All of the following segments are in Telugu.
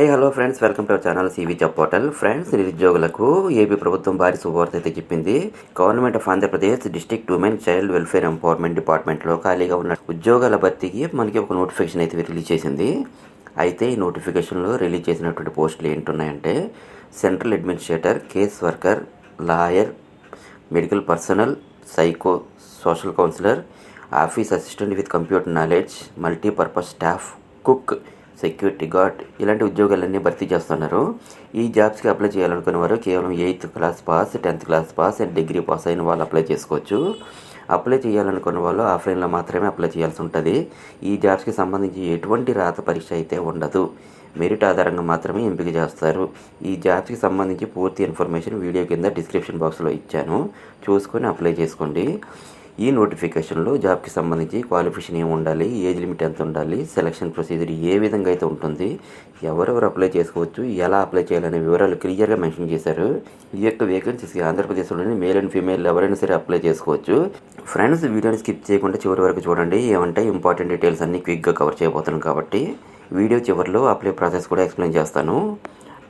Hi hello friends welcome to our channel CV job portal friends నిరుద్యోగులకు ఏపీ ప్రభుత్వం భారీ శుభవార్త అయితే చెప్పింది. Government of Andhra Pradesh district women child welfare empowerment డిపార్ట్మెంట్లో ఖాళీగా ఉన్న ఉద్యోగాల భర్తీకి మనకి ఒక నోటిఫికేషన్ అయితే రిలీజ్ చేసింది. అయితే ఈ నోటిఫికేషన్లో రిలీజ్ చేసినటువంటి పోస్టులు ఏంటున్నాయంటే central administrator case worker lawyer medical personnel psycho social counsellor office assistant with computer knowledge multipurpose staff cook security guard ఇలాంటి ఉద్యోగాలన్నీ భర్తీ చేస్తున్నారు. ఈ జాబ్స్కి అప్లై చేయాలనుకునే వారు కేవలం eighth class pass tenth class pass and degree pass అయిన వాళ్ళు అప్లై చేసుకోవచ్చు. అప్లై చేయాలనుకున్న వాళ్ళు ఆఫ్లైన్లో మాత్రమే అప్లై చేయాల్సి ఉంటుంది. ఈ జాబ్స్కి సంబంధించి ఎటువంటి రాత పరీక్ష అయితే ఉండదు. మెరిట్ ఆధారంగా మాత్రమే ఎంపిక చేస్తారు. ఈ జాబ్స్కి సంబంధించి పూర్తి ఇన్ఫర్మేషన్ వీడియో కింద డిస్క్రిప్షన్ బాక్స్లో ఇచ్చాను. చూసుకొని అప్లై చేసుకోండి. ఈ నోటిఫికేషన్లో జాబ్కి సంబంధించి క్వాలిఫికేషన్ ఏమి ఉండాలి ఏజ్ లిమిట్ ఎంత ఉండాలి సెలక్షన్ ప్రొసీజర్ ఏ విధంగా అయితే ఉంటుంది ఎవరెవరు అప్లై చేసుకోవచ్చు ఎలా అప్లై చేయాలనే వివరాలు క్లియర్గా మెన్షన్ చేశారు. ఈ యొక్క వేకెన్సీస్కి ఆంధ్రప్రదేశ్లోని మేల్ అండ్ ఫీమేల్ ఎవరైనా సరే అప్లై చేసుకోవచ్చు. ఫ్రెండ్స్ వీడియోని స్కిప్ చేయకుండా చివరి వరకు చూడండి. ఏమంటే ఇంపార్టెంట్ డీటెయిల్స్ అన్ని క్విక్గా కవర్ చేయబోతున్నాను కాబట్టి వీడియో చివరిలో అప్లై ప్రాసెస్ కూడా ఎక్స్ప్లెయిన్ చేస్తాను.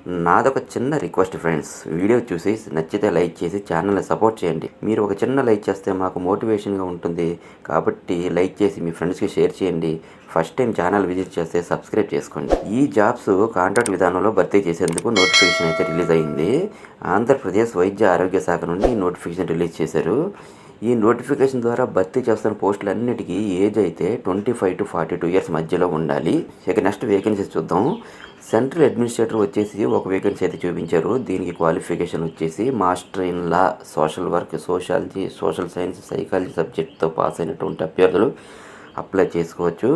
నాదొక చిన్న రిక్వెస్ట్ ఫ్రెండ్స్. వీడియో చూసి నచ్చితే లైక్ చేసి ఛానల్ని సపోర్ట్ చేయండి. మీరు ఒక చిన్న లైక్ చేస్తే మాకు మోటివేషన్గా ఉంటుంది. కాబట్టి లైక్ చేసి మీ ఫ్రెండ్స్కి షేర్ చేయండి. ఫస్ట్ టైం ఛానల్ విజిట్ చేస్తే సబ్స్క్రైబ్ చేసుకోండి. ఈ జాబ్స్ కాంట్రాక్ట్ విధానంలో భర్తీ చేసేందుకు నోటిఫికేషన్ అయితే రిలీజ్ అయింది. ఆంధ్రప్రదేశ్ వైద్య ఆరోగ్య శాఖ నుండి నోటిఫికేషన్ రిలీజ్ చేశారు. ఈ నోటిఫికేషన్ ద్వారా భర్తీ చేస్తున్న పోస్టులన్నిటికీ ఏజ్ అయితే twenty five to forty two years మధ్యలో ఉండాలి. ఇక నెక్స్ట్ వేకెన్సీస్ చూద్దాం. సెంట్రల్ అడ్మినిస్ట్రేటర్ వచ్చేసి ఒక వేకెన్సీ అయితే చూపించారు. దీనికి క్వాలిఫికేషన్ వచ్చేసి master in law social work sociology social science psychology సబ్జెక్ట్తో pass అయినటువంటి అభ్యర్థులు. అప్లై చేసుకోవచ్చు.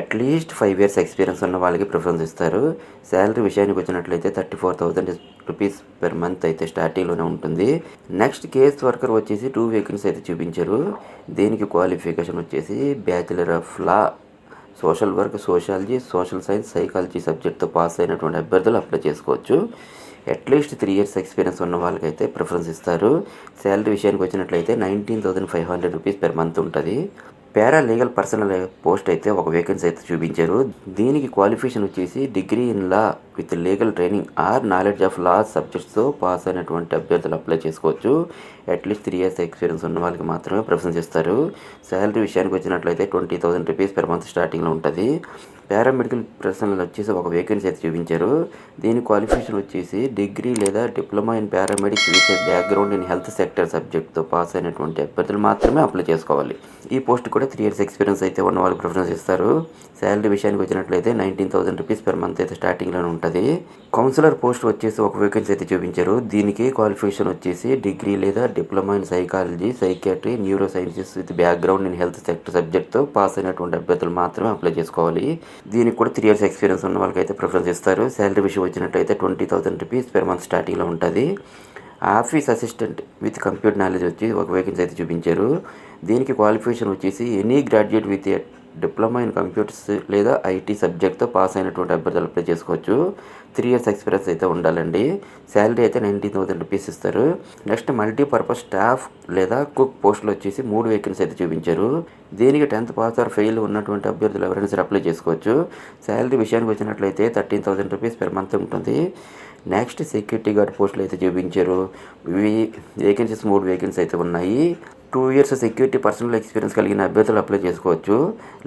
అట్లీస్ట్ ఫైవ్ ఇయర్స్ ఎక్స్పీరియన్స్ ఉన్న వాళ్ళకి ప్రిఫరెన్స్ ఇస్తారు. శాలరీ విషయానికి వచ్చినట్లయితే thirty four thousand rupees per month అయితే స్టార్టింగ్లోనే ఉంటుంది. నెక్స్ట్ కేస్ వర్కర్ వచ్చేసి టూ వేకెన్సీ అయితే చూపించారు. దీనికి క్వాలిఫికేషన్ వచ్చేసి bachelor of law social work sociology social science psychology సబ్జెక్ట్తో pass అయినటువంటి అభ్యర్థులు అప్లై చేసుకోవచ్చు. అట్లీస్ట్ త్రీ ఇయర్స్ ఎక్స్పీరియన్స్ ఉన్న వాళ్ళకైతే ప్రిఫరెన్స్ ఇస్తారు. శాలరీ విషయానికి వచ్చినట్లయితే nineteen thousand five hundred rupees per month ఉంటుంది. పారా లీగల్ పర్సనల్ పోస్ట్ అయితే ఒక వేకెన్సీ అయితే చూపించారు. దీనికి క్వాలిఫికేషన్ వచ్చేసి degree in law with legal training or knowledge of law సబ్జెక్ట్స్తో pass అయినటువంటి అభ్యర్థులు అప్లై చేసుకోవచ్చు. అట్లీస్ట్ త్రీ ఇయర్స్ ఎక్స్పీరియన్స్ ఉన్న వాళ్ళకి మాత్రమే ప్రిఫరెన్స్ ఇస్తారు. శాలరీ విషయానికి వచ్చినట్లయితే twenty thousand rupees per month స్టార్టింగ్లో ఉంటుంది. పారామెడికల్ ప్రొఫెషనల్ వచ్చేసి ఒక వేకెన్సీ అయితే చూపించారు. దీని క్వాలిఫికేషన్ వచ్చేసి డిగ్రీ లేదా diploma in paramedics with background in health sector సబ్జెక్ట్తో pass అయినటువంటి అభ్యర్థులు మాత్రమే అప్లై చేసుకోవాలి. ఈ పోస్ట్ కూడా త్రీ ఇయర్స్ ఎక్స్పీరియన్స్ అయితే ఉన్న వాళ్ళు ప్రిఫరెన్స్ ఇస్తారు. శాలరీ విషయానికి వచ్చినట్లయితే nineteen thousand rupees per month అయితే స్టార్టింగ్లోనే ఉంటుంది. కౌన్సిలర్ పోస్ట్ వచ్చేసి ఒక వేకెన్సీ అయితే చూపించారు. దీనికి క్వాలిఫికేషన్ వచ్చేసి డిగ్రీ లేదా diploma in psychology psychiatry neuro sciences with background in health sector సబ్జెక్ట్తో pass అయినటువంటి అభ్యర్థులు మాత్రమే అప్లై చేసుకోవాలి. దీనికి కూడా త్రీ ఇయర్స్ ఎక్స్పీరియన్స్ ఉన్న వాళ్ళకైతే ప్రిఫరెన్స్ ఇస్తారు. శాలరీ విషయం వచ్చినట్లయితే twenty thousand rupees per month స్టార్టింగ్లో ఉంటుంది. Office assistant with computer knowledge వచ్చి ఒక వేకెన్సీ అయితే చూపించారు. దీనికి క్వాలిఫికేషన్ వచ్చేసి any graduate with diploma in computers లేదా ఐటీ సబ్జెక్ట్తో పాస్ అయినటువంటి అభ్యర్థులు అప్లై చేసుకోవచ్చు. త్రీ ఇయర్స్ ఎక్స్పీరియన్స్ అయితే ఉండాలండి. శాలరీ అయితే నైన్టీన్ థౌసండ్ రూపీస్ ఇస్తారు. నెక్స్ట్ మల్టీపర్పస్ స్టాఫ్ లేదా కుక్ పోస్టులు వచ్చేసి మూడు వేకెన్సీ అయితే చూపించారు. దీనికి టెన్త్ పాస్ ఆర్ ఫెయిల్ ఉన్నటువంటి అభ్యర్థులు ఎవరైనా సరే అప్లై చేసుకోవచ్చు. శాలరీ విషయానికి వచ్చినట్లయితే thirteen thousand rupees per month ఉంటుంది. నెక్స్ట్ సెక్యూరిటీ గార్డ్ పోస్టులు అయితే చూపించారు. ఇవి వేకెన్సీస్ మూడు వేకెన్సీ అయితే ఉన్నాయి. Two years security personnel experience కలిగిన అభ్యర్థులు అప్లై చేసుకోవచ్చు.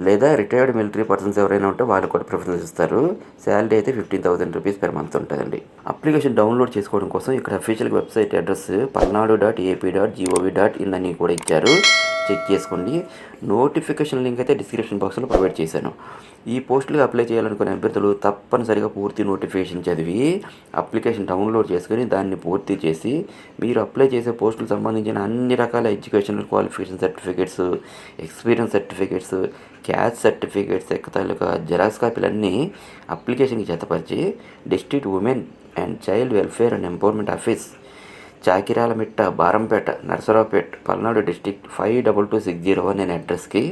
లేదా రిటైర్డ్ మిలిటరీ పర్సన్స్ ఎవరైనా ఉంటే వాళ్ళు కూడా ప్రిఫరెన్స్ ఇస్తారు. శాలరీ అయితే fifteen thousand rupees per month ఉంటుందండి. అప్లికేషన్ డౌన్లోడ్ చేసుకోవడం కోసం ఇక్కడ official website address Palnadu dot AP dot GOV dot in అని కూడా ఇచ్చారు. చెక్ చేసుకోండి. నోటిఫికేషన్ లింక్ అయితే డిస్క్రిప్షన్ బాక్స్లో ప్రొవైడ్ చేశాను. ఈ పోస్టులు అప్లై చేయాలనుకునే అభ్యర్థులు తప్పనిసరిగా పూర్తి నోటిఫికేషన్ చదివి అప్లికేషన్ డౌన్లోడ్ చేసుకుని దాన్ని పూర్తి చేసి మీరు అప్లై చేసే పోస్టులకు సంబంధించిన అన్ని రకాల educational qualification certificates experience certificates cash certificates తాలూకా జెరాక్స్ కాపీలన్నీ అప్లికేషన్కి జతపరిచి district women and child welfare and empowerment office Chakiralamitta Barampeta Narasaraopet Palnadu district five double two six zero one అనే అడ్రస్కి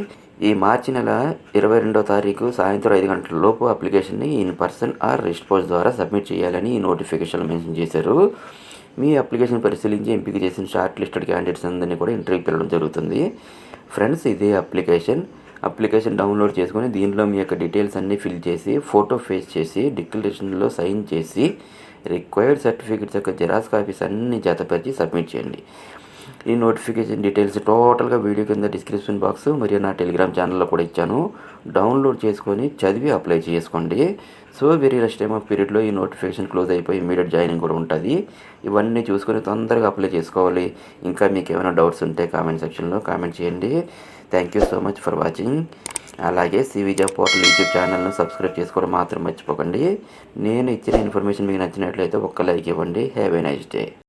ఈ మార్చి నెల ఇరవై రెండో తారీఖు సాయంత్రం ఐదు గంటల లోపు అప్లికేషన్ని ఇన్ పర్సన్ ఆర్ రిస్ట్ పోస్ట్ ద్వారా సబ్మిట్ చేయాలని ఈ నోటిఫికేషన్లో మెన్షన్ చేశారు. మీ అప్లికేషన్ పరిశీలించి ఎంపిక చేసిన షార్ట్ లిస్టెడ్ క్యాండిడేట్స్ అందరినీ కూడా ఇంటర్వ్యూ పిలవడం జరుగుతుంది. ఫ్రెండ్స్ ఇదే అప్లికేషన్. అప్లికేషన్ డౌన్లోడ్ చేసుకొని దీనిలో మీ యొక్క డీటెయిల్స్ అన్నీ ఫిల్ చేసి ఫోటో ఫేస్ చేసి డిక్లరేషన్లో సైన్ చేసి రిక్వైర్డ్ సర్టిఫికెట్స్ యొక్క జెరాక్స్ కాపీస్ అన్ని జతపరిచి సబ్మిట్ చేయండి. ఈ నోటిఫికేషన్ డీటెయిల్స్ టోటల్గా వీడియో కింద డిస్క్రిప్షన్ బాక్స్ మరియు నా టెలిగ్రామ్ ఛానల్లో కూడా ఇచ్చాను. డౌన్లోడ్ చేసుకొని చదివి అప్లై చేసుకోండి. So very less time of పీరియడ్లో ఈ నోటిఫికేషన్ క్లోజ్ అయిపోయి ఇమీడియట్ జాయినింగ్ కూడా ఉంటుంది. ఇవన్నీ చూసుకొని తొందరగా అప్లై చేసుకోవాలి. ఇంకా మీకు ఏమైనా డౌట్స్ ఉంటే కామెంట్ సెక్షన్లో కామెంట్ చేయండి. Thank you so much for watching అలాగే సివిజా పోర్టల్ యూట్యూబ్ ఛానల్ను సబ్స్క్రైబ్ చేసుకోవడం మాత్రం మర్చిపోకండి. నేను ఇచ్చిన ఇన్ఫర్మేషన్ మీకు నచ్చినట్లయితే ఒక్క లైక్ ఇవ్వండి. Have a nice day